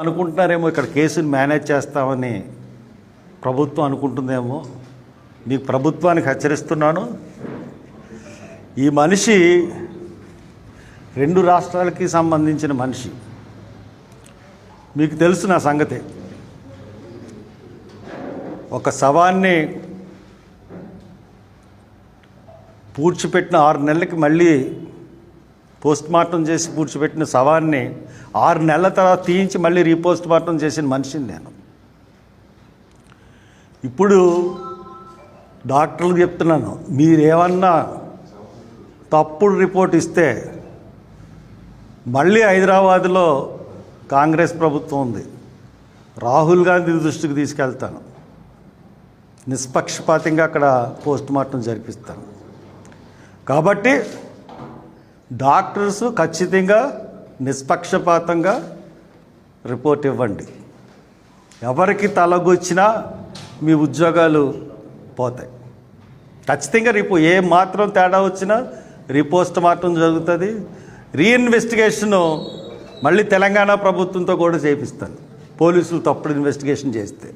అనుకుంటున్నారేమో ఇక్కడ కేసుని మేనేజ్ చేస్తామని ప్రభుత్వం అనుకుంటుందేమో. మీకు ప్రభుత్వానికి హెచ్చరిస్తున్నాను. ఈ మనిషి రెండు రాష్ట్రాలకి సంబంధించిన మనిషి. మీకు తెలుసు నా సంగతి. ఒక శవాన్ని పూడ్చిపెట్టిన ఆరు నెలలకి మళ్ళీ పోస్ట్ మార్టం చేసి పూడ్చిపెట్టిన శవాన్ని ఆరు నెలల తర్వాత తీయించి మళ్ళీ రీపోస్ట్ మార్టం చేసిన మనిషిని నేను. ఇప్పుడు డాక్టర్లు చెప్తున్నాను మీరేమన్నా తప్పుడు రిపోర్ట్ ఇస్తే మళ్ళీ హైదరాబాద్లో కాంగ్రెస్ ప్రభుత్వం ఉంది. రాహుల్ గాంధీ దృష్టికి తీసుకెళ్తాను. నిష్పక్షపాతంగా అక్కడ పోస్ట్ మార్టం జరిపిస్తాను. కాబట్టి డాక్టర్స్ ఖచ్చితంగా నిష్పక్షపాతంగా రిపోర్ట్ ఇవ్వండి. ఎవరికి తలగొచ్చినా మీ ఉద్యోగాలు పోతాయి. ఖచ్చితంగా రిపో ఏ మాత్రం తేడా వచ్చినా రిపోస్ట్ మార్టం జరుగుతుంది. రీఇన్వెస్టిగేషను మళ్ళీ తెలంగాణ ప్రభుత్వంతో కూడా చేపిస్తాను పోలీసులు తప్పుడు ఇన్వెస్టిగేషన్ చేస్తే.